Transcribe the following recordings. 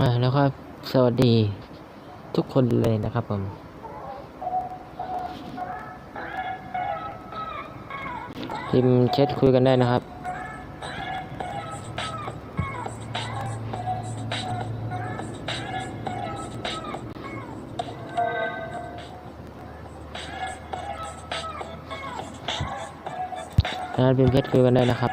อ่าแล้วก็สวัสดีทุกคนเลยนะครับผม พิมพ์แชทคุยกันได้นะครับ นะพิมพ์แชทคุยกันได้นะครับ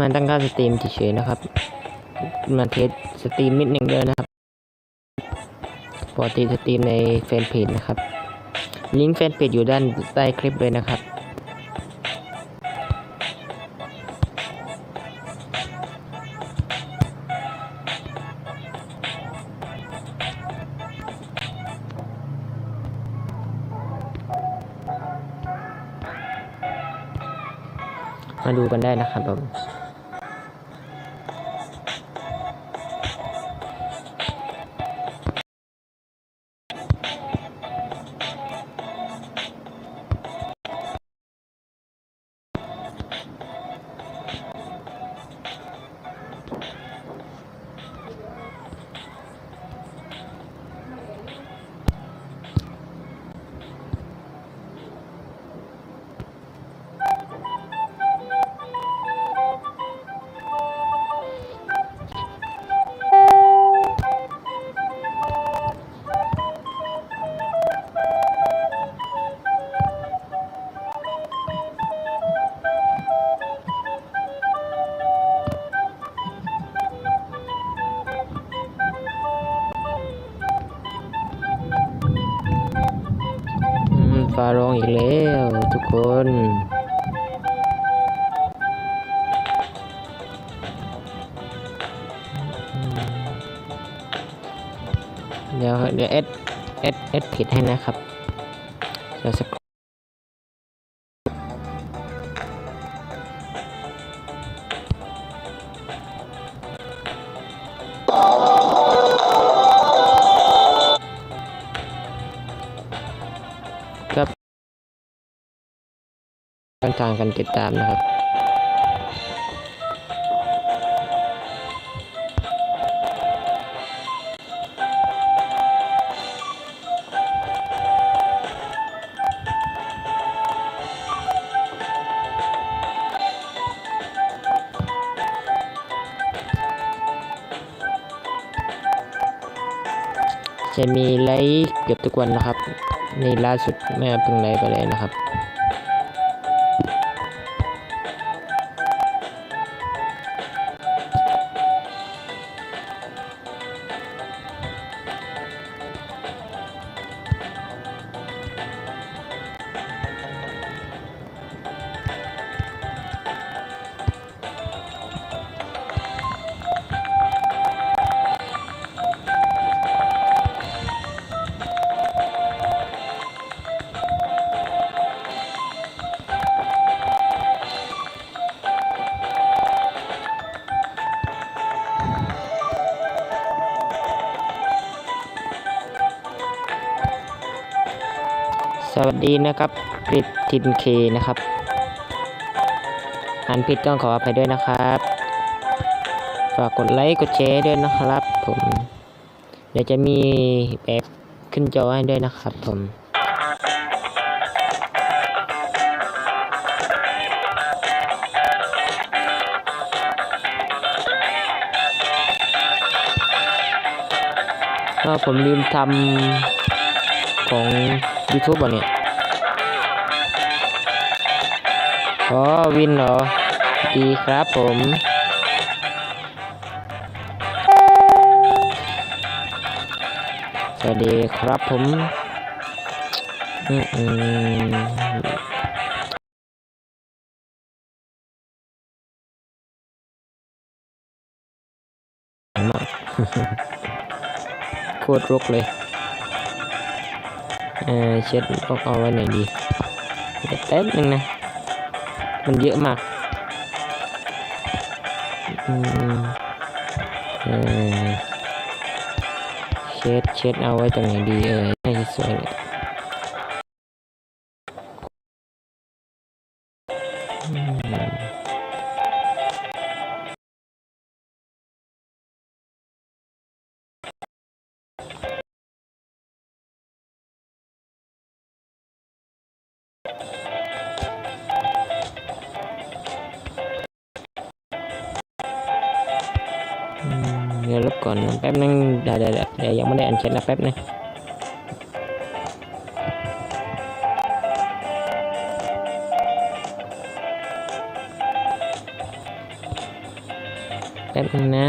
มาตั้งค่าสตรีมเฉยๆนะครับ มาเทสสตรีมนิดนึงด้วยนะครับปกติสตรีมในแฟนเพจนะครับ ลิงก์แฟนเพจอยู่ด้านใต้คลิปเลยนะครับมาดูกันได้นะครับผมาร้องอีกแล้วทุกคน เดี๋ยวเดี๋ยวเอสเอสเอสผิดให้นะครับเดี๋ยวสัก การติดตามนะครับ จะมีไลฟ์เกือบทุกวันนะครับ นี่ล่าสุดแม่เพิ่งไลฟ์ไปเลยนะครับ สดีนะครับกริดทินเคนะครับอ่านผิดต้องขออภัยด้วยนะครับ ฝากกดไลค์กดแชร์ด้วยนะครับ ผม เดี๋ยวจะมีแบบขึ้นจอให้ด้วยนะครับ ผมก็ผมลืมทำของ YouTube อะเนี่ย อ๋อวินเหรอ ดีครับผม สวัสดีครับผมอืมโคตรรกเลย เออเช็ดพวกเอาไว้ไหนดีเดี๋ยวแป๊บนึงนะ มันเยอะมากอืมเออเช็ดเช็ดเอาไว้ตรงไหนดีเออให้สวยเลย เช็ดนะแป๊บนึงแป๊บนึงนะ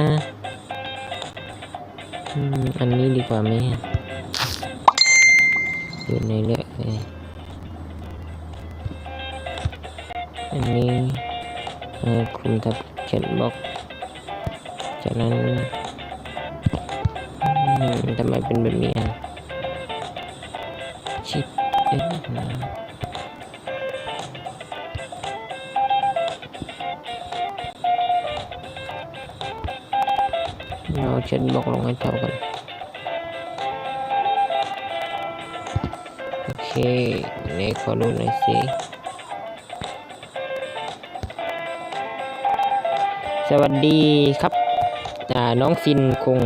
อันนี้ดีกว่าไหมอยู่ในเลือกเลยอันนี้คุมทับเช็ดบล็อกจากนั้น ทำไมเป็นแบบนี้อะชิปเอ๊ะนะเราเช็ดบล็อกลงให้เท่ากัน โอเคนี่ขอดูหน่อยสิสวัสดีครับน้องฟินคง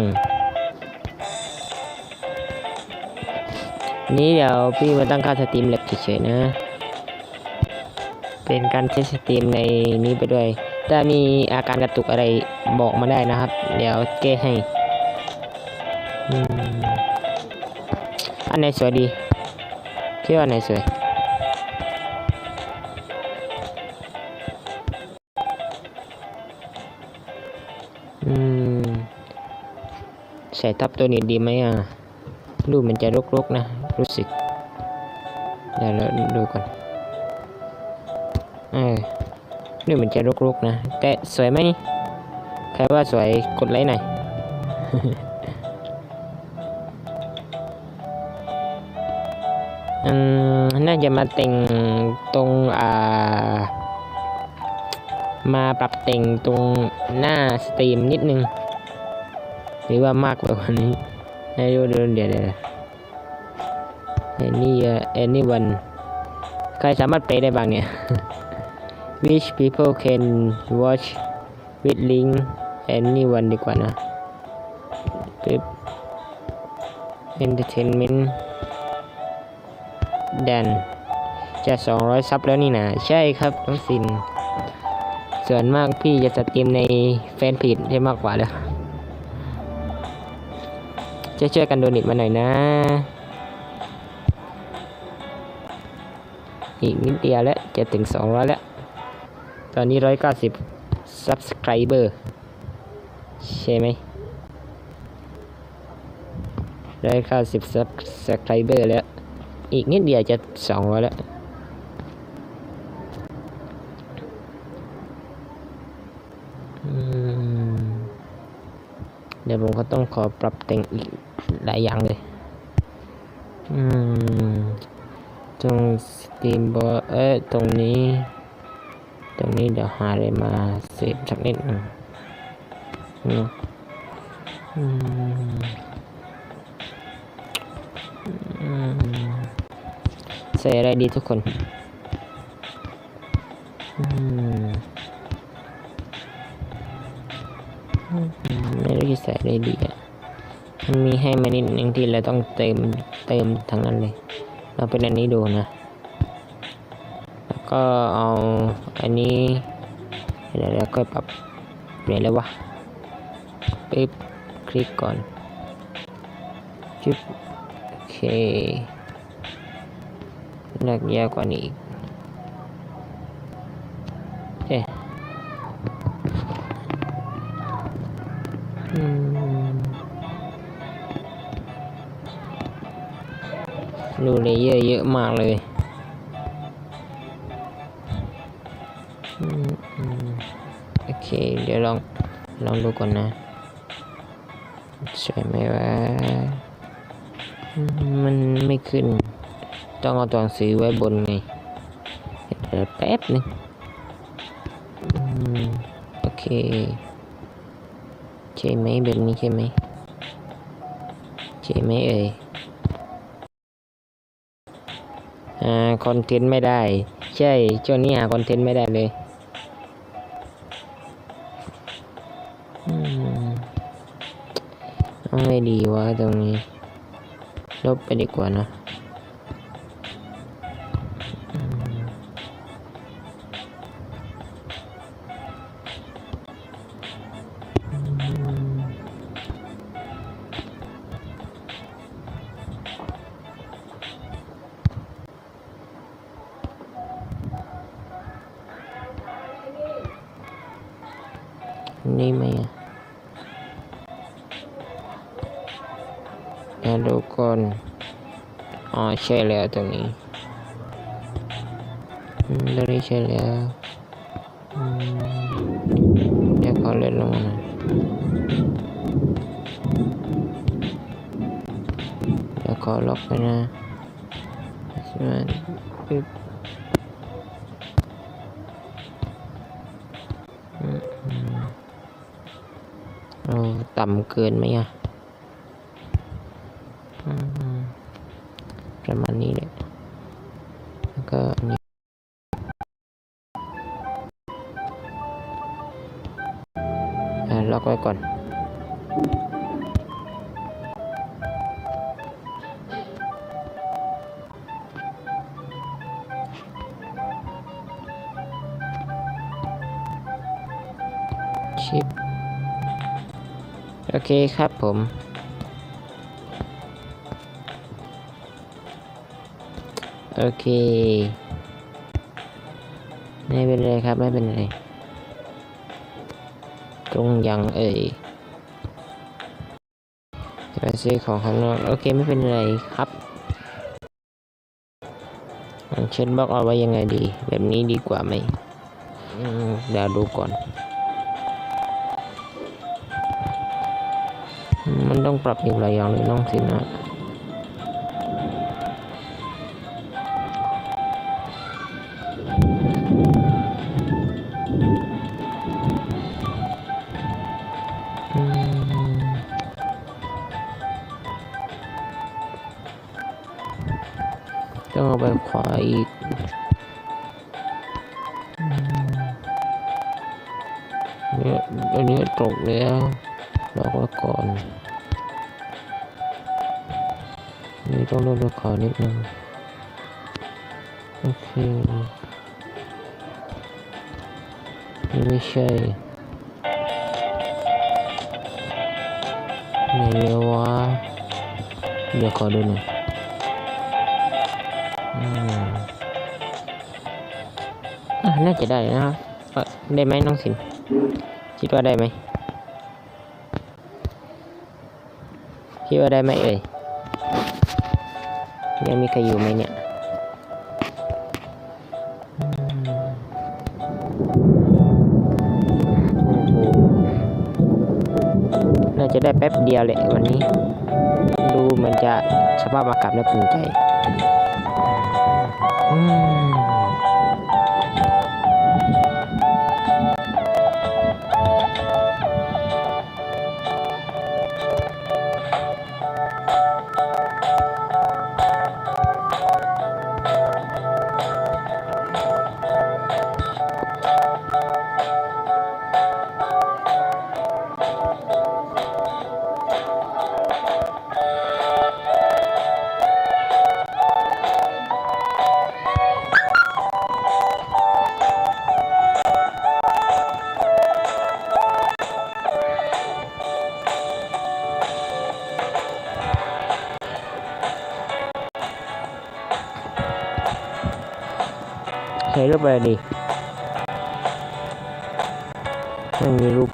นี่เดี๋ยวพี่มาตั้งค่าสตรีมแลบเฉยๆนะ เป็นการเทสสตรีมในนี้ไปด้วย ถ้ามีอาการกระตุกอะไรบอกมาได้นะครับ เดี๋ยวแก้ให้อันไหนสวยดีคิดว่าอันไหนสวยอืมใส่ทับตัวนี้ดีไหมอะ ดูมันจะรกๆนะ รู้สึกเดี๋ยวเราดูก่อนเออดูมันจะรกๆนะ แต่สวยไหมใครว่าสวยกดไลค์หน่อยอืมน่าจะมาแต่งตรงอ่า มาปรับแต่งตรงหน้าสตรีมนิดนึง หรือว่ามากกว่านี้ให้ดูเดี๋ยวเดี๋ยว any uh, anyone ใครสามารถไปได้บ้างเนี่ย which people can watch with link anyone ดีกว่านะปึ๊บ entertainment ดันจะ 200 ซับแล้วนี่นะใช่ครับน้องซิน ส่วนมากพี่จะสตรีมในแฟนเพจได้มากกว่าเลยช่วยช่วยๆกันโดนิตมาหน่อยนะ อีกนิดเดียวแล้วจะถึง200แล้ว ตอนนี้190 subscriber ใช่ไหม190 subscriber แล้ว อีกนิดเดียวจะ200แล้วเดี๋ยวผมก็ต้องขอปรับแต่งอีกหลายอย่างเลย อืมตรง สตรีมบอเอ้ยตรงนี้ ตรงนี้เดี๋ยวหาอะไรมาเสพสักนิดหนึงอืมอืมอืมใส่อะไรดีทุกคนอืมอืมไม่รู้จะใส่ได้ดีอะมันมีให้มานิดนึงที่เราต้องเติมเติมทั้งนั้นเลย เราเป็นอันนี้ดูนะ ก็เอาอันนี้เดี๋ยวก็ปรับเปลี่ยนแล้ววะปึ๊บคลิกก่อนจุ๊บโอเคเลือกยาวกว่านี้อีกเอ๊ะอืมดูเลเยอร์เยอะมากเลย องลองดูก่อนนะสวยไหมวะมันไม่ขึ้น ต้องเอาตัวหนังสือไว้บนไงเดี๋ยวแป๊บนึงโอเค ใช่ไหมแบบนี้ใช่ไหมใช่ไหมเอ่ยหาคอนเทนต์ไม่ได้ ใช่ช่วงนี้หาคอนเทนต์ไม่ได้เลย เอาไงดีวะตรงนี้ ลบไปดีกว่านะ ช่แล้วตรงนี้ตรงนี้ใช่แล้วเดี๋ยวเขอเล่นลงมาหน่อยเดี๋ยวขอล็อกไปนะใช่ไหมปึ๊บเอาต่ำเกินไหมอะ ชิป โอเคครับผม โอเค ไม่เป็นไรครับ ไม่เป็นไร ตรงยังเอ่ยจะไปซื้อของข้างนอกโอเคไม่เป็นไรครับเช่นบล็อกเอาไว้ยังไงดี แบบนี้ดีกว่าไหมอืมเดี๋ยวดูก่อน มันต้องปรับอีกหลายอย่างเลยน้องสินะต้องเอาไปขวาอีกเนี่ยอันนี้ตกแล้วล็อกไว้ก่อน ต้องลดราคานิดนึง โอเค นี่ไม่ใช่ไหนเร็วะเดี๋ยวขอดูหน่อยอืมอะน่าจะได้นะครับได้ไหมน้องสินคิดว่าได้ไหมคิดว่าได้ไหมเอ่ย ยังมีใครอยู่ไหมเนี่ยน่าจะได้แป๊บเดียวเลยวันนี้ ดูเหมือนจะสภาพอากาศไม่าป็นใจ อืม ใช้รูปอะไรดีไม่มีรูป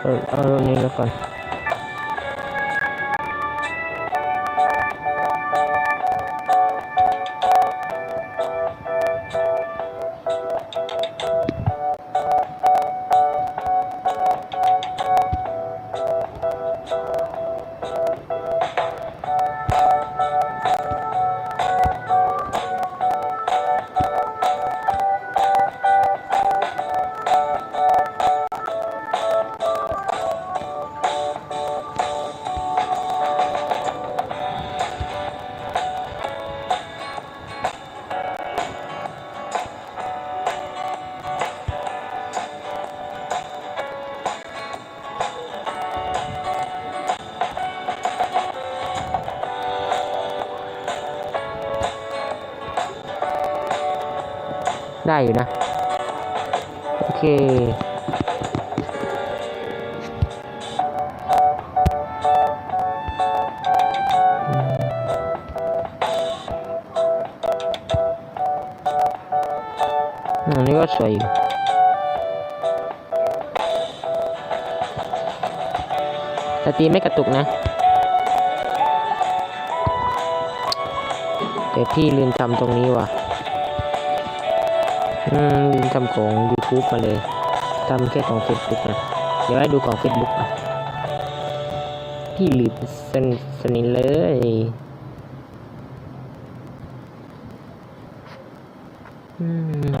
เอาเอารูปนี้แล้วก่อน ได้อยู่นะ โอเคอันนี้ก็สวยอยู่สตรีไม่กระตุกนะแต่พี่ลืมทำตรงนี้ว่ะ อืมทำของ YouTube มาเลยทำแค่ของ Facebook นะเดี๋ยวให้ดูของ Facebook อะพี่ลืมสนสนิทเลยอืม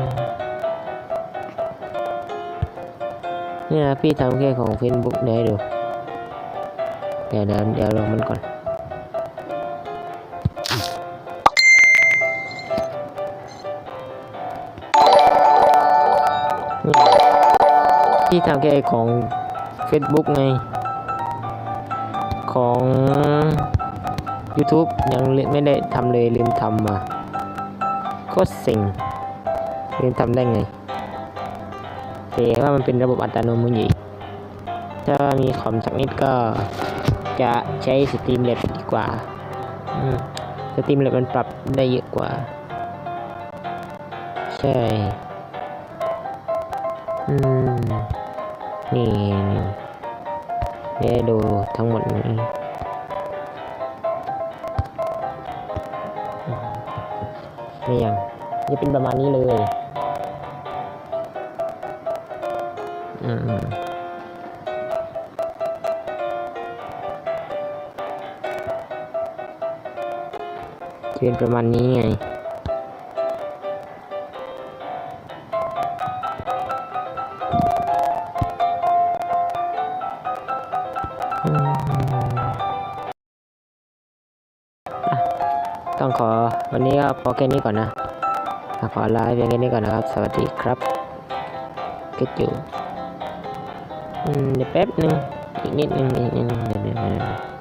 เนี่ยนะพี่ทำแค่ของ Facebook เดี๋ยวให้ดู เดี๋ยวเดี๋ยวเดี๋ยวลองมันก่อน พี่ทำแค่ของ Facebook ไง ของ YouTube ยังไม่ได้ทำเลยลืมทำมาโคตรเสิงลืมทำได้ไงแต่ว่ามันเป็นระบบอัตโนมัติถ้ามีคอมสักนิดก็จะใช้สตรีมเลดดีกว่าสตรีมเลดมันปรับได้เยอะกว่า ใช่ อืม นี่เดี๋ยวให้ดูทั้งหมดนี้นี่ยังจะเป็นประมาณนี้เลยอืมจะเป็นประมาณนี้ไง ก็พอแค่นี้ก่อนนะขอลาเพียงแค่นี้ก่อนนะครับ สวัสดีครับก็ตอยู่เดี๋ยวแป๊บหนึ่งอีกนิดหนึ่งอีกนิดหนึ่งเดี๋ยว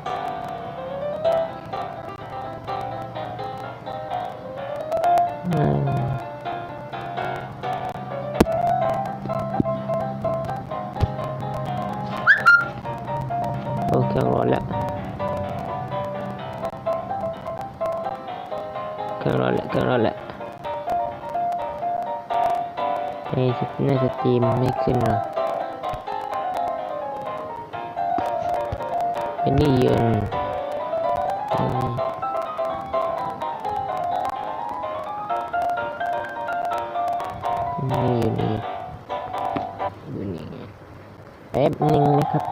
ตีมไม่ขึ้นหรอเป็นนี่เยินอืมนี่อยู่นี่อยู่นี่แป๊บหนึงนะครับ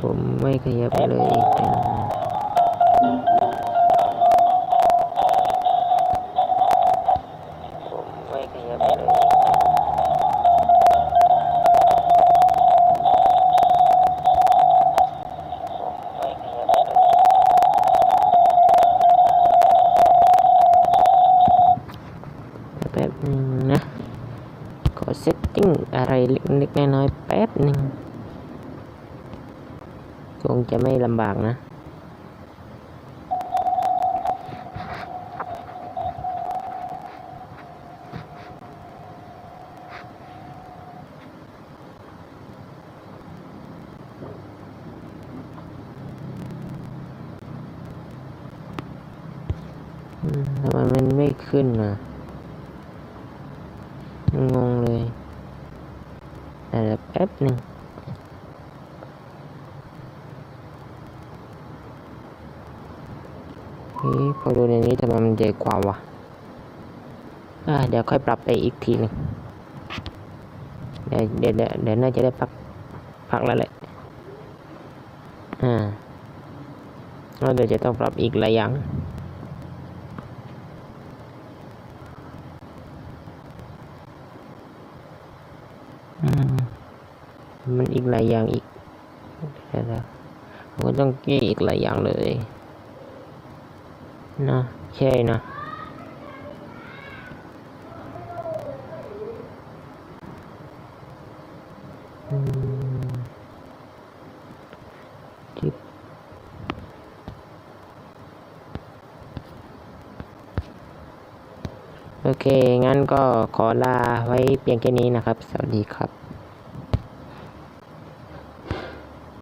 ผมไม่ขยับเลยอีกแล้ว คงจะไม่ลำบากนะ ทำไมมันไม่ขึ้นอะ งงเลยเดี๋ยวแป๊บหนึ่งเฮ้ยพอดูในนี้ทำไมมันใหญ่กว่าวะอ่า เดี๋ยวค่อยปรับไปอีกทีหนึ่งเดี๋ยวเดี๋ยวเดี๋ยวน่าจะได้พักพักแล้วแหละอ่าแล้วเดี๋ยวจะต้องปรับอีกหลายอย่างอืมมันอีกหลายอย่างอีกเดี๋ยวนะผมก็ต้องแก้อีกหลายอย่างเลยนะใช่นะอืมจิ๊บโอเค งั้นก็ ขอลาไว้เพียงแค่นี้นะครับ สวัสดีครับ